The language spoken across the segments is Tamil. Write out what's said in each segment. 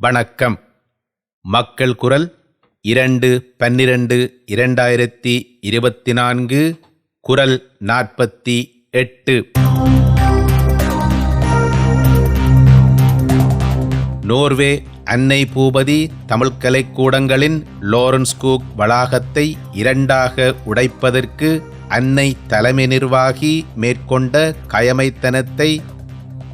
வணக்கம். மக்கள் குரல் இரண்டு பன்னிரண்டு இரண்டாயிரத்தி இருபத்தி நான்கு குரல் நாற்பத்தி எட்டு. நோர்வே அன்னை பூபதி தமிழ் கலைக்கூடங்களின் லோரன்ஸ் கூக் வளாகத்தை இரண்டாக உடைப்பதற்கு அன்னை தலைமை நிர்வாகி மேற்கொண்ட கயமைத்தனத்தை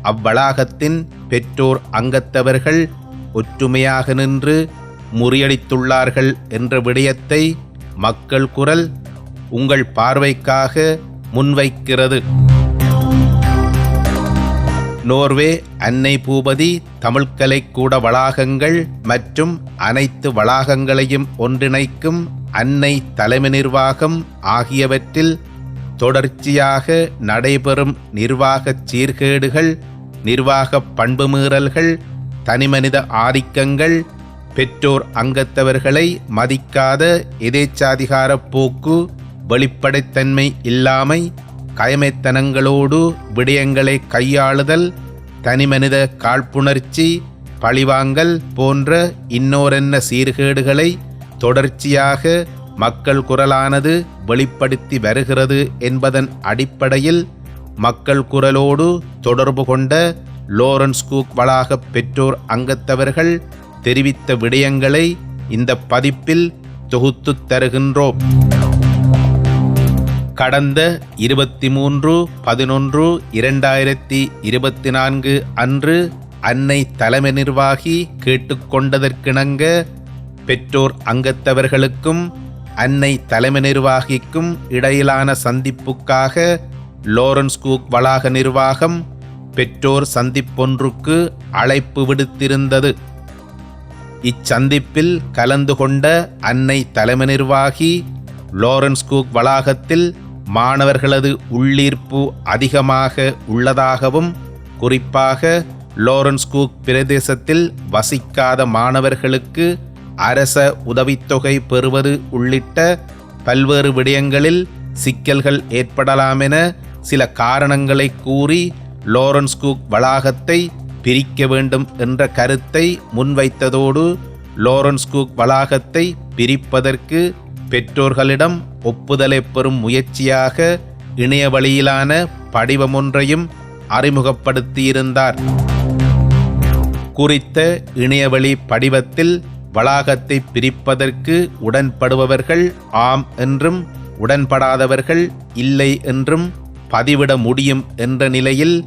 அவ்வளாகத்தின் பெற்றோர் அங்கத்தவர்கள் ஒற்றுமையாக நின்று முறியடித்துள்ளார்கள் என்ற விடயத்தை மக்கள் குரல் உங்கள் பார்வைக்காக முன்வைக்கிறது. நோர்வே அன்னை பூபதி தமிழ்கலைக்கூட வளாகங்கள் மற்றும் அனைத்து வளாகங்களையும் ஒன்றிணைக்கும் அன்னை தலைமை நிர்வாகம் ஆகியவற்றில் தொடர்ச்சியாக நடைபெறும் நிர்வாகச் சீர்கேடுகள் நிர்வாக பண்புமீறல்கள் தனிமனித ஆதிக்கங்கள் பெற்றோர் அங்கத்தவர்களை மதிக்காத எதேச்சாதிகார போக்கு வெளிப்படைத்தன்மை இல்லாமை கயமைத்தனங்களோடு விடயங்களை கையாளுதல் தனிமனித காழ்ப்புணர்ச்சி பழிவாங்கல் போன்ற இன்னோரென்ன சீர்கேடுகளை தொடர்ச்சியாக மக்கள் குரலானது வெளிப்படுத்தி வருகிறது என்பதன் அடிப்படையில் மக்கள் குரலோடு தொடர்பு கொண்ட லோரன்ஸ் கூக் வளாக பெற்றோர் அங்கத்தவர்கள் தெரிவித்த விடயங்களை இந்த பதிப்பில் தொகுத்துத் தருகின்றோம். கடந்த இருபத்தி மூன்று பதினொன்று இரண்டாயிரத்தி இருபத்தி நான்கு அன்று அன்னை தலைமை நிர்வாகி கேட்டுக்கொண்டதற்கிணங்க பெற்றோர் அங்கத்தவர்களுக்கும் அன்னை தலைமை நிர்வாகிக்கும் இடையிலான சந்திப்புக்காக லோரன்ஸ் கூக் வளாக நிர்வாகம் பெற்றோர் சந்திப்பொன்றுக்கு அழைப்பு விடுத்திருந்தது. இச்சந்திப்பில் கலந்து கொண்ட அன்னை தலைமை நிர்வாகி லோரன்ஸ் கூக் வளாகத்தில் மாணவர்களது உள்ளீர்ப்பு அதிகமாக உள்ளதாகவும் குறிப்பாக லோரன்ஸ் கூக் பிரதேசத்தில் வசிக்காத மாணவர்களுக்கு அரச உதவித்தொகை பெறுவது உள்ளிட்ட பல்வேறு விடயங்களில் சிக்கல்கள் ஏற்படலாமென சில காரணங்களை கூறி லோரன்ஸ் குக் வளாகத்தை பிரிக்க வேண்டும் என்ற கருத்தை முன்வைத்ததோடு லோரன்ஸ் குக் வளாகத்தை பிரிப்பதற்கு பெற்றோர்களிடம் ஒப்புதலை பெறும் முயற்சியாக இணைய வழியிலான படிவமொன்றையும் அறிமுகப்படுத்தியிருந்தார். குறித்த இணையவழி படிவத்தில் வளாகத்தை பிரிப்பதற்கு உடன்படுபவர்கள் ஆம் என்றும் உடன்படாதவர்கள் இல்லை என்றும் பதிவிட முடியும் என்ற நிலையில்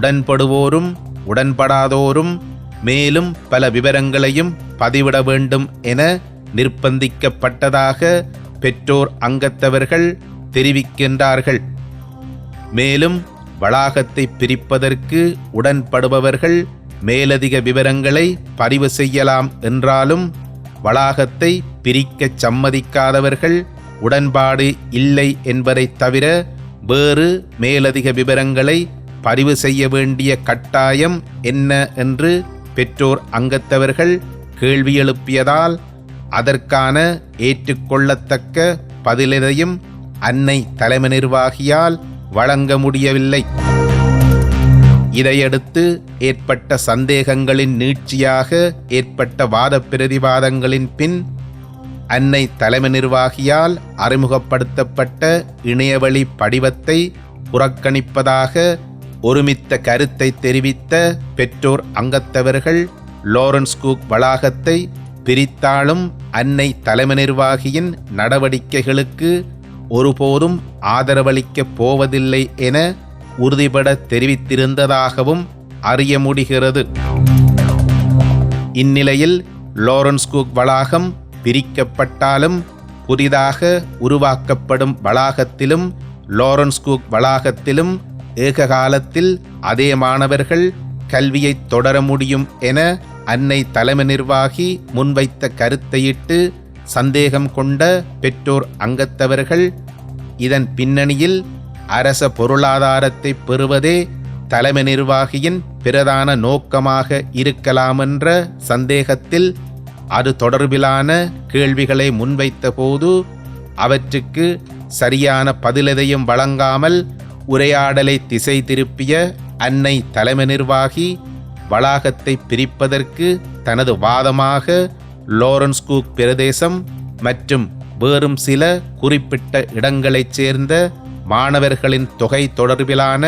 உடன்படுவோரும் உடன்படாதோரும் மேலும் பல விவரங்களையும் பதிவிட வேண்டும் என நிர்பந்திக்கப்பட்டதாக பெற்றோர் அங்கத்தவர்கள் தெரிவிக்கின்றார்கள். மேலும் வளாகத்தை பிரிப்பதற்கு உடன்படுபவர்கள் மேலதிக விவரங்களை பதிவு செய்யலாம் என்றாலும் வளாகத்தை பிரிக்கச் சம்மதிக்காதவர்கள் உடன்பாடு இல்லை என்பதைத் தவிர வேறு மேலதிக விவரங்களை பதிவு செய்ய வேண்டிய கட்டாயம் என்ன என்று பெற்றோர் அங்கத்தவர்கள் கேள்வி எழுப்பியதால் அதற்கான ஏற்றுக்கொள்ளத்தக்க பதிலெதையும் அன்னை தலைமை நிர்வாகியால் வழங்க முடியவில்லை. இதையடுத்து ஏற்பட்ட சந்தேகங்களின் நீட்சியாக ஏற்பட்ட வாத பிரதிவாதங்களின் பின் அன்னை தலைமை நிர்வாகியால் அறிமுகப்படுத்தப்பட்ட இணையவழி படிவத்தை புறக்கணிப்பதாக ஒருமித்த கருத்தை தெரிவித்த பெற்றோர் அங்கத்தவர்கள் லோரன்ஸ் குக் வளாகத்தை பிரித்தாலும் அன்னை தலைமை நிர்வாகியின் நடவடிக்கைகளுக்கு ஒருபோதும் ஆதரவளிக்கப் போவதில்லை என உறுதிபட தெரிவித்திருந்ததாகவும் அறிய முடிகிறது. இந்நிலையில் லோரன்ஸ் குக் வளாகம் பிரிக்கப்பட்டாலும் புதிதாக உருவாக்கப்படும் வளாகத்திலும் லோரன்ஸ் குக் வளாகத்திலும் ஏக காலத்தில் அதே மாணவர்கள் கல்வியை தொடர முடியும் என அன்னை தலைமை நிர்வாகி முன்வைத்த கருத்தையிட்டு சந்தேகம் கொண்ட பெற்றோர் அங்கத்தவர்கள் இதன் பின்னணியில் அரச பொருளாதாரத்தை பெறுவதே தலைமை நிர்வாகியின் பிரதான நோக்கமாக இருக்கலாமென்ற சந்தேகத்தில் அது தொடர்பிலான கேள்விகளை முன்வைத்த போது அவற்றுக்கு சரியான பதிலெதையும் வழங்காமல் உரையாடலை திசை திருப்பிய அன்னை தலைமை நிர்வாகி வளாகத்தை பிரிப்பதற்கு தனது வாதமாக லோரன்ஸ் கூக் பிரதேசம் மற்றும் வேறும் சில குறிப்பிட்ட இடங்களைச் சேர்ந்த மாணவர்களின் தொகை தொடர்பிலான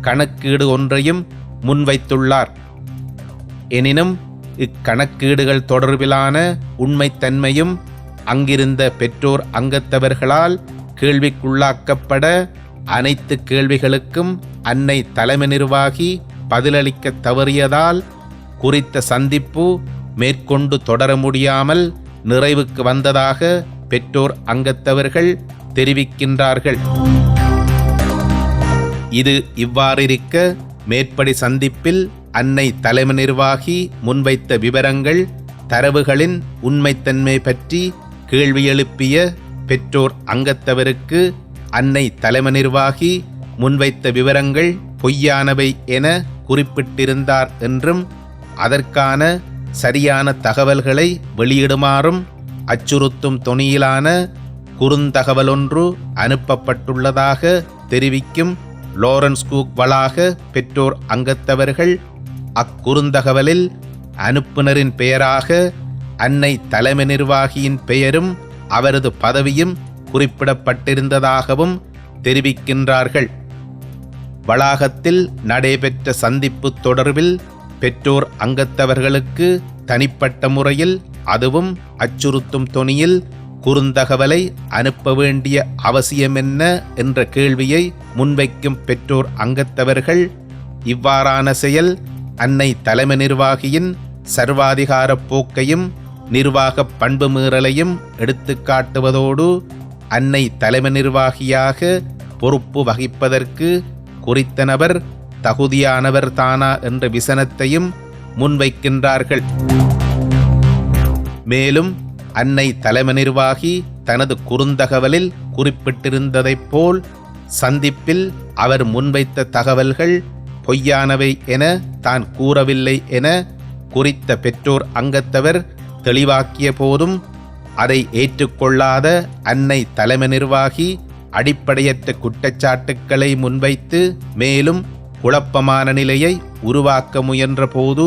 கணக்கீடு ஒன்றையும் முன்வைத்துள்ளார். எனினும் இக்கணக்கீடுகள் தொடர்பிலான உண்மைத்தன்மையும் அங்கிருந்த பெற்றோர் அங்கத்தவர்களால் கேள்விக்குள்ளாக்கப்பட அனைத்து கேள்விகளுக்கும் அன்னை தலைமை நிர்வாகி பதிலளிக்க தவறியதால் குறித்த சந்திப்பு மேற்கொண்டு தொடர முடியாமல் நிறைவுக்கு வந்ததாக பெற்றோர் அங்கத்தவர்கள் தெரிவிக்கின்றார்கள். இது இவ்வாறிருக்க மேற்படி சந்திப்பில் அன்னை தலைமை நிர்வாகி முன்வைத்த விவரங்கள் தரவுகளின் உண்மைத்தன்மை பற்றி கேள்வி எழுப்பிய பெற்றோர் அங்கத்தவருக்கு அன்னை தலைமை நிர்வாகி முன்வைத்த விவரங்கள் பொய்யானவை என குறிப்பிட்டிருந்தார் என்றும் அதற்கான சரியான தகவல்களை வெளியிடுமாறும் அச்சுறுத்தும் தொனியிலான குறுந்தகவலொன்று அனுப்பப்பட்டுள்ளதாக தெரிவிக்கும் லோரன்ஸ் கூக் வளாக பெற்றோர் அங்கத்தவர்கள் அக்குறுந்தகவலில் அனுப்புனரின் பெயராக அன்னை தலைமை நிர்வாகியின் பெயரும் அவரது பதவியும் குறிப்பிடப்பட்டிருந்ததாகவும் தெரிவிக்கின்றார்கள். வளாகத்தில் நடைபெற்ற சந்திப்பு தொடர்பில் பெற்றோர் அங்கத்தவர்களுக்கு தனிப்பட்ட முறையில் அதுவும் அச்சுறுத்தும் தொனியில் குறுந்தகவலை அனுப்ப வேண்டிய அவசியமென்ன என்ற கேள்வியை முன்வைக்கும் பெற்றோர் அங்கத்தவர்கள் இவ்வாறான செயல் அன்னை தலைமை நிர்வாகியின் சர்வாதிகார போக்கையும் நிர்வாக பண்பு மீறலையும் எடுத்துக்காட்டுவதோடு அன்னை தலைமை நிர்வாகியாக பொறுப்பு வகிப்பதற்கு குறித்த நபர் தகுதியானவர் தானா என்ற விசனத்தையும் முன்வைக்கின்றார்கள். மேலும் அன்னை தலைமை நிர்வாகி தனது குறுந்தகவலில் குறிப்பிட்டிருந்ததைப் போல் சந்திப்பில் அவர் முன்வைத்த தகவல்கள் பொய்யானவை என தான் கூறவில்லை என குறித்த பெற்றோர் அங்கத்தவர் தெளிவாக்கிய போதும் அதை ஏற்றுக்கொள்ளாத அன்னை தலைமை நிர்வாகி அடிப்படையற்ற குற்றச்சாட்டுக்களை முன்வைத்து மேலும் குழப்பமான நிலையை உருவாக்க முயன்ற போது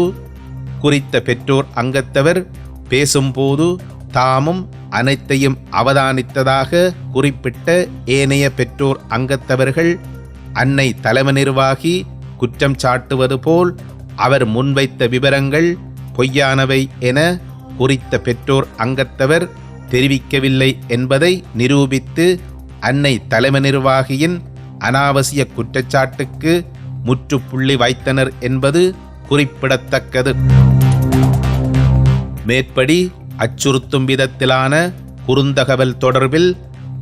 குறித்த பெற்றோர் அங்கத்தவர் பேசும்போது தாமும் அனைத்தையும் அவதானித்ததாக குறிப்பிட்ட ஏனைய பெற்றோர் அங்கத்தவர்கள் அன்னை தலைமை நிர்வாகி குற்றம் சாட்டுவது போல் அவர் முன்வைத்த விவரங்கள் பொய்யானவை என குறித்த பெற்றோர் அங்கத்தவர் தெரிவிக்கவில்லை என்பதை நிரூபித்து அன்னை தலைமை நிர்வாகியின் அனாவசிய குற்றச்சாட்டுக்கு முற்றுப்புள்ளி வைத்தனர் என்பது குறிப்பிடத்தக்கது. மேற்படி அச்சுறுத்தும் விதத்திலான குறுந்தகவல் தொடர்பில்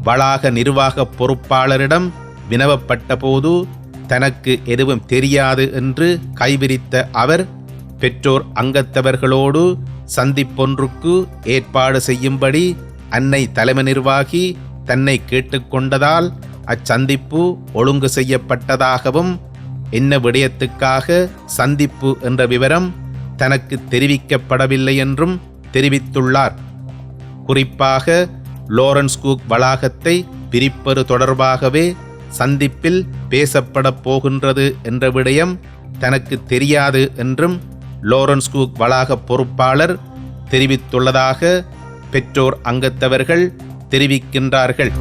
வளாக நிர்வாக பொறுப்பாளரிடம் வினவப்பட்ட போது தனக்கு எதுவும் தெரியாது என்று கைவிரித்த அவர் பெற்றோர் அங்கத்தவர்களோடு சந்திப்பொன்றுக்கு ஏற்பாடு செய்யும்படி அன்னை தலைமை நிர்வாகி தன்னை கேட்டுக்கொண்டதால் அச்சந்திப்பு ஒழுங்கு செய்யப்பட்டதாகவும் என்ன விடயத்துக்காக சந்திப்பு என்ற விவரம் தனக்கு தெரிவிக்கப்படவில்லை என்றும் தெரிவித்துள்ளார். குறிப்பாக லோரன்ஸ் குக் வளாகத்தை பிரிப்பது தொடர்பாகவே சந்திப்பில் பேசப்படப் போகின்றது என்ற விடயம் தனக்கு தெரியாது என்றும் லோரன்ஸ் குக் வளாக பொறுப்பாளர் தெரிவித்துள்ளதாக பெற்றோர் அங்கத்தவர்கள் தெரிவிக்கின்றார்கள்.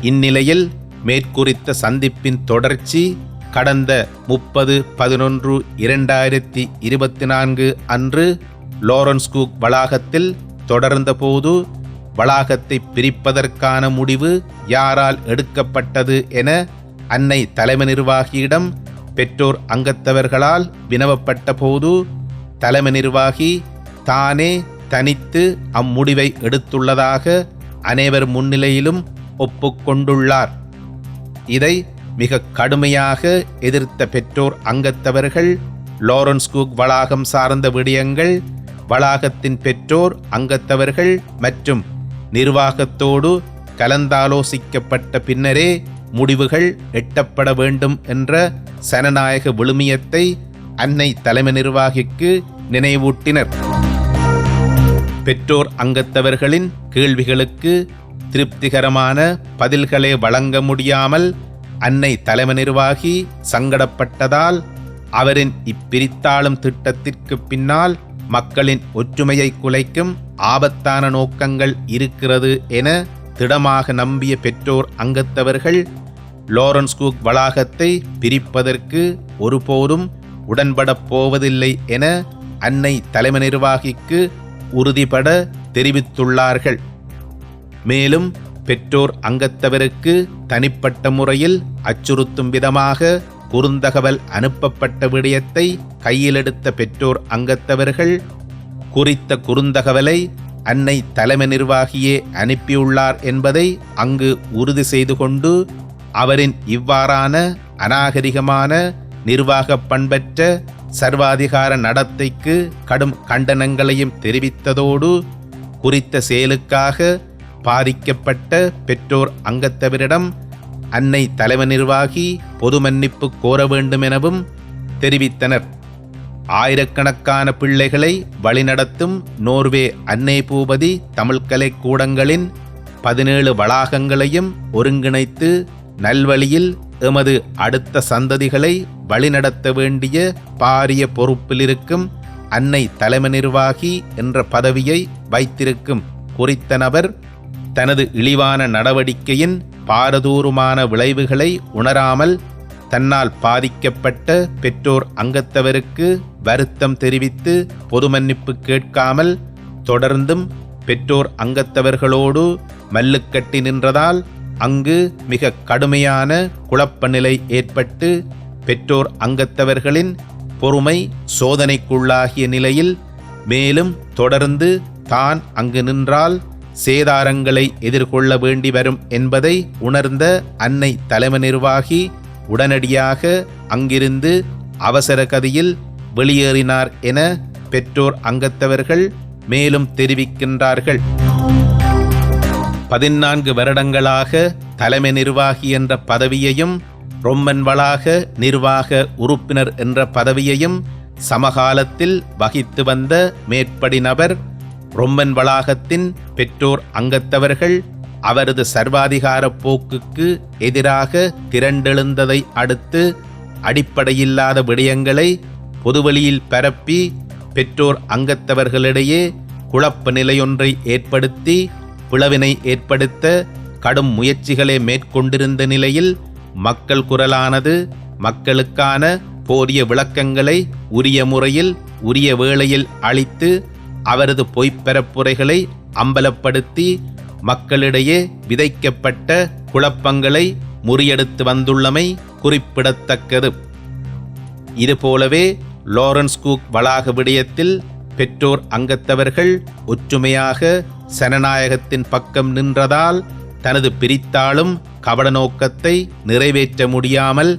இந்நிலையில் மேற்குறித்த சந்திப்பின் தொடர்ச்சி கடந்த முப்பது பதினொன்று இரண்டாயிரத்தி இருபத்தி நான்கு அன்று லோரன்ஸ் குக் வளாகத்தில் தொடர்ந்தபோது வளாகத்தை பிரிப்பதற்கான முடிவு யாரால் எடுக்கப்பட்டது என அன்னை தலைமை நிர்வாகியிடம் பெற்றோர் அங்கத்தவர்களால் வினவப்பட்ட போது தலைமை நிர்வாகி தானே தனித்து அம்முடிவை எடுத்துள்ளதாக அனைவர் முன்னிலையிலும் ஒப்புக்கொண்டுள்ளார். இதை மிக கடுமையாக எதிர்த்த பெற்றோர் அங்கத்தவர்கள் லாரன்ஸ் குக் வளாகம் சார்ந்த விடயங்கள் வளாகத்தின் பெற்றோர் அங்கத்தவர்கள் மற்றும் நிர்வாகத்தோடு கலந்தாலோசிக்கப்பட்ட பின்னரே முடிவுகள் எட்டப்பட வேண்டும் என்ற சனநாயக விழுமியத்தை அன்னை தலைமை நிர்வாகிக்கு நினைவூட்டினர். பெற்றோர் அங்கத்தவர்களின் கேள்விகளுக்கு திருப்திகரமான பதில்களை வழங்க முடியாமல் அன்னை தலைமை நிர்வாகி சங்கடப்பட்டதால் அவரின் இப்பிரித்தாளும் திட்டத்திற்கு பின்னால் மக்களின் ஒற்றுமையை குலைக்கும் ஆபத்தான நோக்கங்கள் இருக்கிறது என திடமாக நம்பிய பெற்றோர் அங்கத்தவர்கள் லோரன்ஸ் குக் வளாகத்தை பிரிப்பதற்கு ஒருபோதும் உடன்படப் போவதில்லை என அன்னை தலைமை நிர்வாகிக்கு உறுதிபட தெரிவித்துள்ளார்கள். மேலும் பெற்றோர் அங்கத்தவருக்கு தனிப்பட்ட முறையில் அச்சுறுத்தும் விதமாக குறுந்தகவல் அனுப்பப்பட்ட விடயத்தை கையிலெடுத்த பெற்றோர் அங்கத்தவர்கள் குறித்த குறுந்தகவலை அன்னை தலைமை நிர்வாகியே அனுப்பியுள்ளார் என்பதை அங்கு உறுதி செய்து கொண்டு அவரின் இவ்வாறான அநாகரிகமான நிர்வாக பண்பற்ற சர்வாதிகார நடத்தைக்கு கடும் கண்டனங்களையும் தெரிவித்ததோடு குறித்த செயலுக்காக பாதிக்கப்பட்ட பெற்றோர் அங்கத்தவரிடம் அன்னை தலைமை நிர்வாகி பொது மன்னிப்பு கோர வேண்டும் எனவும் தெரிவித்தனர். ஆயிரக்கணக்கான பிள்ளைகளை வழிநடத்தும் நோர்வே அன்னை பூபதி தமிழ்கலை கூடங்களின் பதினேழு வளாகங்களையும் ஒருங்கிணைத்து நல்வழியில் எமது அடுத்த சந்ததிகளை வழிநடத்த வேண்டிய பாரிய பொறுப்பில் இருக்கும் அன்னை தலைமை நிர்வாகி என்ற பதவியை வைத்திருக்கும் குறித்த நபர் தனது இழிவான நடவடிக்கையின் பாரதூரமான விளைவுகளை உணராமல் தன்னால் பாதிக்கப்பட்ட பெற்றோர் அங்கத்தவருக்கு வருத்தம் தெரிவித்து பொது மன்னிப்பு கேட்காமல் தொடர்ந்தும் பெற்றோர் அங்கத்தவர்களோடு மல்லுக்கட்டி நின்றதால் அங்கு மிக கடுமையான குழப்ப நிலை ஏற்பட்டு பெற்றோர் அங்கத்தவர்களின் பொறுமை சோதனைக்குள்ளாகிய நிலையில் மேலும் தொடர்ந்து தான் அங்கு நின்றால் சேதாரங்களை எதிர்கொள்ள வேண்டி வரும் என்பதை உணர்ந்த அன்னை தலைமை நிர்வாகி உடனடியாக அங்கிருந்து அவசர கதியில் வெளியேறினார் என பெற்றோர் அங்கத்தவர்கள் மேலும் தெரிவிக்கின்றார்கள். பதினான்கு வருடங்களாக தலைமை நிர்வாகி என்ற பதவியையும் ரொம்மன் வளாக நிர்வாக உறுப்பினர் என்ற பதவியையும் சமகாலத்தில் வகித்து வந்த மேற்படி நபர் ரொம்மன் வளாகத்தின் பெற்றோர் அங்கத்தவர்கள் அவரது சர்வாதிகார போக்குக்கு எதிராக திரண்டெழுந்ததை அடுத்து அடிப்படையில்லாத விடயங்களை பொதுவெளியில் பரப்பி பெற்றோர் அங்கத்தவர்களிடையே குழப்ப நிலையொன்றை ஏற்படுத்தி பிளவினை ஏற்படுத்த கடும் முயற்சிகளை மேற்கொண்டிருந்த நிலையில் மக்கள் குரலானது மக்களுக்கான போதிய விளக்கங்களை உரிய முறையில் உரிய வேளையில் அளித்து அவரது பொய்ப்பரப்புரைகளை அம்பலப்படுத்தி மக்களிடையே விதைக்கப்பட்ட குழப்பங்களை முறியெடுத்து வந்துள்ளமை குறிப்பிடத்தக்கது. இதுபோலவே லாரன்ஸ் கூக் வளாக விடயத்தில் பெற்றோர் அங்கத்தவர்கள் ஒற்றுமையாக சனநாயகத்தின் பக்கம் நின்றதால் தனது பிரித்தாளும் கவட நோக்கத்தை நிறைவேற்ற முடியாமல்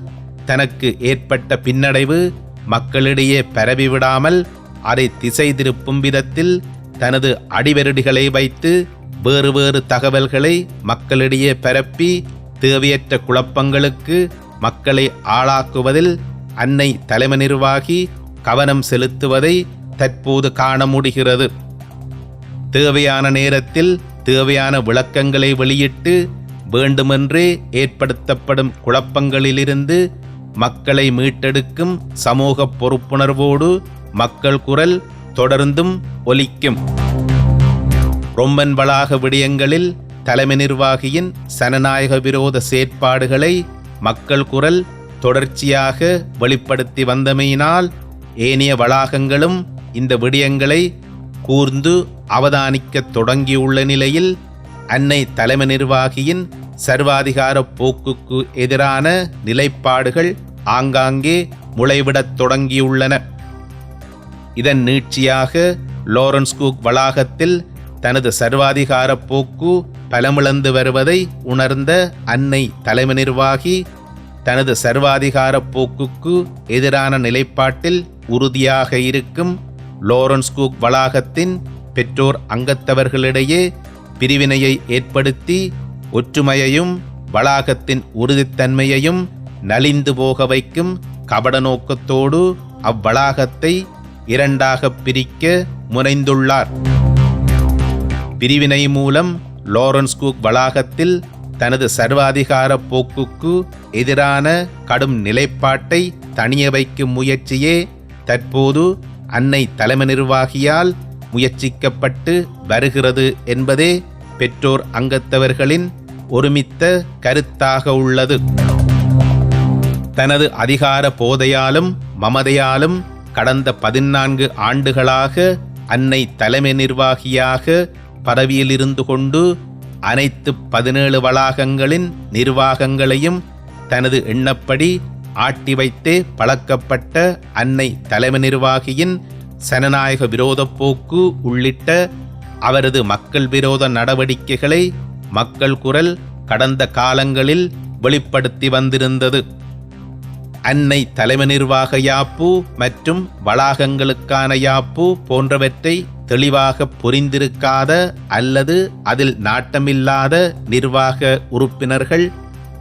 தனக்கு ஏற்பட்ட பின்னடைவு மக்களிடையே பரவிவிடாமல் அதை திசை திருப்பும் விதத்தில் தனது அடிவெருடிகளை வைத்து வேறு வேறு தகவல்களை மக்களிடையே பரப்பி தேவையற்ற குழப்பங்களுக்கு மக்களை ஆளாக்குவதில் அன்னை தலைமை நிர்வாகி கவனம் செலுத்துவதை தற்போது காண முடிகிறது. தேவையான நேரத்தில் தேவையான விளக்கங்களை வெளியிட்டு வேண்டுமென்றே ஏற்படுத்தப்படும் குழப்பங்களிலிருந்து மக்களை மீட்டெடுக்கும் சமூக பொறுப்புணர்வோடு மக்கள் குரல் தொடர்ந்தும் ஒலிக்கும். ரொம்பன் வளாக விடயங்களில் தலைமை நிர்வாகியின் சனநாயக விரோத செயற்பாடுகளை மக்கள் குரல் தொடர்ச்சியாக வெளிப்படுத்தி வந்தமையினால் ஏனைய வளாகங்களும் இந்த விடயங்களை கூர்ந்து அவதானிக்கத் தொடங்கியுள்ள நிலையில் அன்னை தலைமை நிர்வாகியின் சர்வாதிகார போக்குக்கு எதிரான நிலைப்பாடுகள் ஆங்காங்கே முளைவிடத் தொடங்கியுள்ளன. இதன் நீட்சியாக லோரன்ஸ் குக் வளாகத்தில் தனது சர்வாதிகார போக்கு பலமிழந்து வருவதை உணர்ந்த அன்னை தலைமை நிர்வாகி தனது சர்வாதிகார போக்குக்கு எதிரான நிலைப்பாட்டில் உறுதியாக இருக்கும் லோரன்ஸ் குக் வளாகத்தின் பெற்றோர் அங்கத்தவர்களிடையே பிரிவினையை ஏற்படுத்தி ஒற்றுமையையும் வளாகத்தின் உறுதித்தன்மையையும் நலிந்து போக வைக்கும் கபட நோக்கத்தோடு அவ்வளாகத்தை இரண்டாக பிரிக்க முனைந்துள்ளார். பிரிவினை மூலம் லாரன்ஸ் குக் வளாகத்தில் தனது சர்வாதிகார போக்குக்கு எதிரான கடும் நிலைப்பாட்டை தணிய வைக்கும் முயற்சியே தற்போது அன்னை தலைமை நிர்வாகியால் முயற்சிக்கப்பட்டு வருகிறது என்பதே பெற்றோர் அங்கத்தவர்களின் ஒருமித்த கருத்தாக உள்ளது. தனது அதிகார போதையாலும் மமதையாலும் கடந்த பதினான்கு ஆண்டுகளாக அன்னை தலைமை நிர்வாகியாக பதவியில் இருந்து கொண்டு அனைத்து பதினேழு வளாகங்களின் நிர்வாகங்களையும் தனது எண்ணப்படி ஆட்டி வைத்தே பழக்கப்பட்ட அன்னை தலைமை நிர்வாகியின் சனநாயக விரோதப் போக்கு உள்ளிட்ட அவரது மக்கள் விரோத நடவடிக்கைகளை மக்கள் குரல் கடந்த காலங்களில் வெளிப்படுத்தி வந்திருந்தது. அன்னை தலைமை நிர்வாக யாப்பு மற்றும் வளாகங்களுக்கான யாப்பு போன்றவற்றை தெளிவாக புரிந்திருக்காத அல்லது அதில் நாட்டமில்லாத நிர்வாக உறுப்பினர்கள்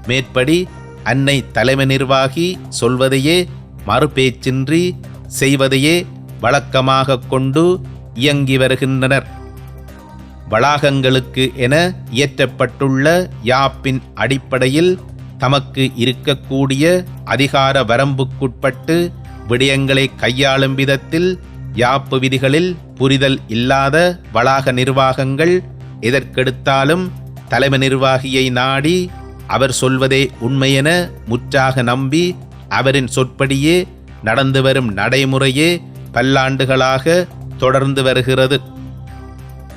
மேற்படி அன்னை தலைமை நிர்வாகி சொல்வதையே மறுபேச்சின்றி செய்வதையே வழக்கமாக கொண்டு இயங்கி வருகின்றனர். வளாகங்களுக்கு என இயற்றப்பட்டுள்ள யாப்பின் அடிப்படையில் தமக்கு இருக்கக்கூடிய அதிகார வரம்புக்குட்பட்டு விடயங்களை கையாளும் விதத்தில் யாப்பு விதிகளில் புரிதல் இல்லாத வளாக நிர்வாகங்கள் எதற்கெடுத்தாலும் தலைமை நிர்வாகியை நாடி அவர் சொல்வதே உண்மையென முற்றாக நம்பி அவரின் சொற்படியே நடந்து வரும் நடைமுறையே பல்லாண்டுகளாக தொடர்ந்து வருகிறது.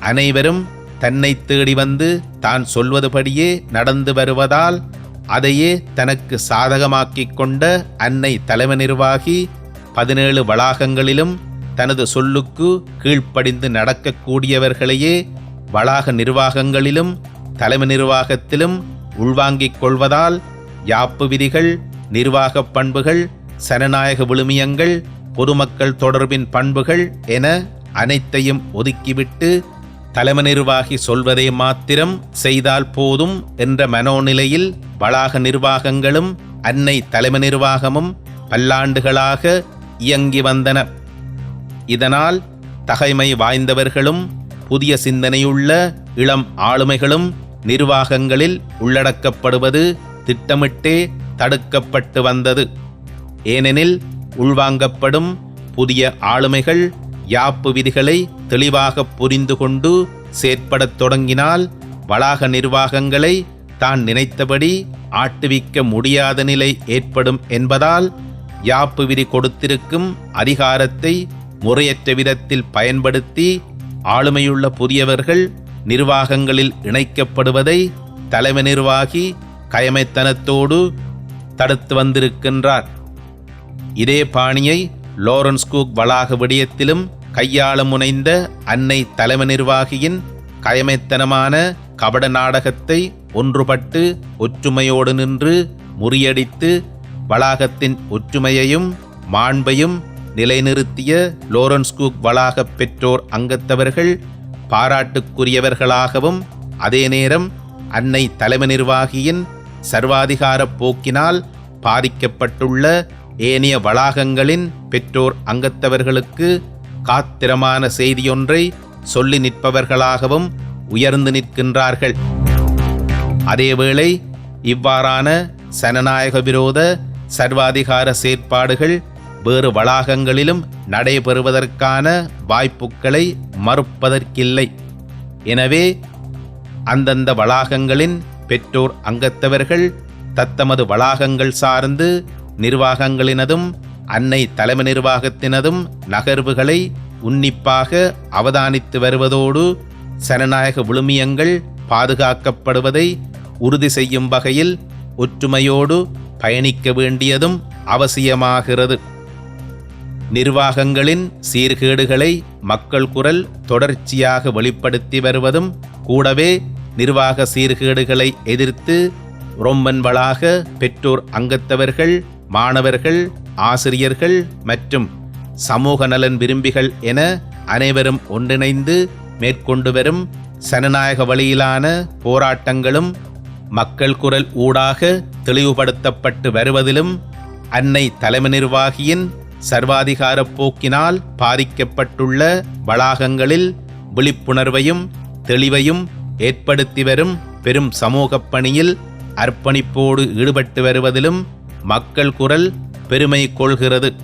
அனைவரும் தன்னை தேடி வந்து தான் சொல்வதுபடியே நடந்து வருவதால் அதையே தனக்கு சாதகமாக்கிக் கொண்ட அன்னை தலைமை நிர்வாகி பதினேழு வளாகங்களிலும் தனது சொல்லுக்கு கீழ்ப்படிந்து நடக்கக்கூடியவர்களையே வளாக நிர்வாகங்களிலும் தலைமை நிர்வாகத்திலும் உள்வாங்கிக் கொள்வதால் யாப்பு விதிகள் நிர்வாகப் பண்புகள் சனநாயக விழுமியங்கள் பொதுமக்கள் தொடர்பின் பண்புகள் என அனைத்தையும் ஒதுக்கிவிட்டு தலைமை நிர்வாகி சொல்வதை மாத்திரம் செய்தால் போதும் என்ற மனோநிலையில் வளாக நிர்வாகங்களும் அன்னை தலைமை நிர்வாகமும் பல்லாண்டுகளாக இயங்கி வந்தன. இதனால் தகைமை வாய்ந்தவர்களும் புதிய சிந்தனையுள்ள இளம் ஆளுமைகளும் நிர்வாகங்களில் உள்ளடக்கப்படுவது திட்டமிட்டே தடுக்கப்பட்டு வந்தது. ஏனெனில் உள்வாங்கப்படும் புதிய ஆளுமைகள் யாப்பு விதிகளை தெளிவாக புரிந்து கொண்டு செயற்படத் தொடங்கினால் வளாக நிர்வாகங்களை தான் நினைத்தபடி ஆட்டுவிக்க முடியாத நிலை ஏற்படும் என்பதால் யாப்பு விதி கொடுத்திருக்கும் அதிகாரத்தை முறையற்ற விதத்தில் பயன்படுத்தி ஆளுமையுள்ள புதியவர்கள் நிர்வாகங்களில் இணைக்கப்படுவதை தலைமை நிர்வாகி கயமைத்தனத்தோடு தடுத்து வந்திருக்கின்றார். இதே பாணியை லோரன்ஸ் குக் வளாக விடயத்திலும் கையாள முனைந்த அன்னை தலைமை நிர்வாகியின் கயமைத்தனமான கபட நாடகத்தை ஒன்றுபட்டு ஒற்றுமையோடு நின்று முறியடித்து வளாகத்தின் ஒற்றுமையையும் மாண்பையும் நிலைநிறுத்திய லோரன்ஸ் குக் வளாக பெற்றோர் அங்கத்தவர்கள் பாராட்டுக்குரியவர்களாகவும் அதே நேரம் அன்னை தலைமை நிர்வாகியின் சர்வாதிகார போக்கினால் பாதிக்கப்பட்டுள்ள ஏனைய வளாகங்களின் பெற்றோர் அங்கத்தவர்களுக்கு காத்திரமான செய்தியொன்றை சொல்லி நிற்பவர்களாகவும் உயர்ந்து நிற்கின்றார்கள். அதேவேளை இவ்வாறான சனநாயக விரோத சர்வாதிகார செயற்பாடுகள் வேறு வளாகங்களிலும் நடைபெறுவதற்கான வாய்ப்புகளை மறுப்பதற்கில்லை. எனவே அந்தந்த வளாகங்களின் பெற்றோர் அங்கத்தவர்கள் தத்தமது வளாகங்கள் சார்ந்து நிர்வாகங்களினதும் அன்னை தலைமை நிர்வாகத்தினதும் நகர்வுகளை உன்னிப்பாக அவதானித்து வருவதோடு சனநாயக விழுமியங்கள் பாதுகாக்கப்படுவதை உறுதி செய்யும் வகையில் ஒற்றுமையோடு பயணிக்க வேண்டியதும் அவசியமாகிறது. நிர்வாகங்களின் சீர்கேடுகளை மக்கள் குரல் தொடர்ச்சியாக வெளிப்படுத்தி வருவதும் கூடவே நிர்வாக சீர்கேடுகளை எதிர்த்து ரொம்பன் வளாக பெற்றோர் அங்கத்தவர்கள் மாணவர்கள் ஆசிரியர்கள் மற்றும் சமூக நலன் விரும்பிகள் என அனைவரும் ஒன்றிணைந்து மேற்கொண்டு வரும் சனநாயக வழியிலான போராட்டங்களும் மக்கள் குரல் ஊடாக தெளிவுபடுத்தப்பட்டு வருவதிலும் அன்னை தலைமை நிர்வாகியின் சர்வாதிகார போக்கினால் பாதிக்கப்பட்டுள்ள வளாகங்களில் விழிப்புணர்வையும் தெளிவையும் ஏற்படுத்தி வரும் பெரும் சமூகப் பணியில் அர்ப்பணிப்போடு ஈடுபட்டு வருவதிலும் மக்கள் குரல் பெருமை கொள்கிறது.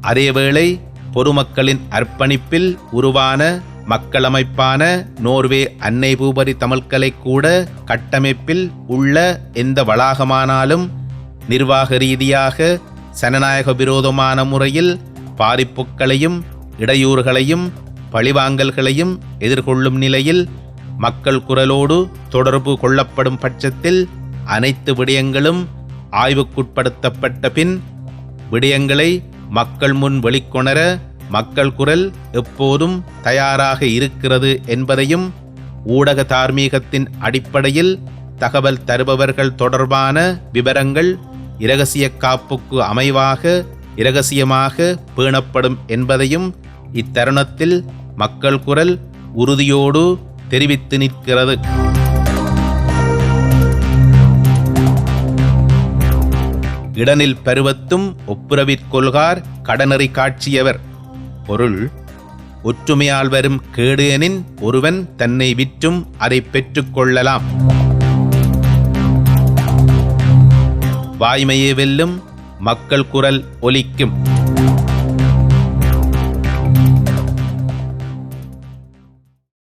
அதேவேளை பொதுமக்களின் அர்ப்பணிப்பில் உருவான மக்களமைப்பான நோர்வே அன்னை பூபரி தமிழ்கலை கூட கட்டமைப்பில் உள்ள எந்த வளாகமானாலும் நிர்வாக ரீதியாக சனநாயக விரோதமான முறையில் பாதிப்புகளையும் இடையூறுகளையும் பழிவாங்கல்களையும் எதிர்கொள்ளும் நிலையில் மக்கள் குரலோடு தொடர்பு கொள்ளப்படும் பட்சத்தில் அனைத்து விடயங்களும் ஆய்வுக்குட்படுத்தப்பட்ட பின் விடயங்களை மக்கள் முன் வெளிக்கொணர மக்கள் குரல் எப்போதும் தயாராக இருக்கிறது என்பதையும் ஊடக தார்மீகத்தின் அடிப்படையில் தகவல் தருபவர்கள் தொடர்பான விவரங்கள் இரகசிய காப்புக்கு அமைவாக இரகசியமாக பேணப்படும் என்பதையும் இத்தருணத்தில் மக்கள் குரல் உறுதியோடு தெரிவித்து நிற்கிறது. இடனில் பருவத்தும் ஒப்புரவிற் கொள்கார் கடனறி காட்சியவர். பொருள் ஒற்றுமையால் வரும் கேடு எனின் ஒருவன் தன்னை விற்றும் அதை பெற்றுக்கொள்ளலாம் வாய்மையே வெல்லும் மக்கள் குரல் ஒலிக்கும்.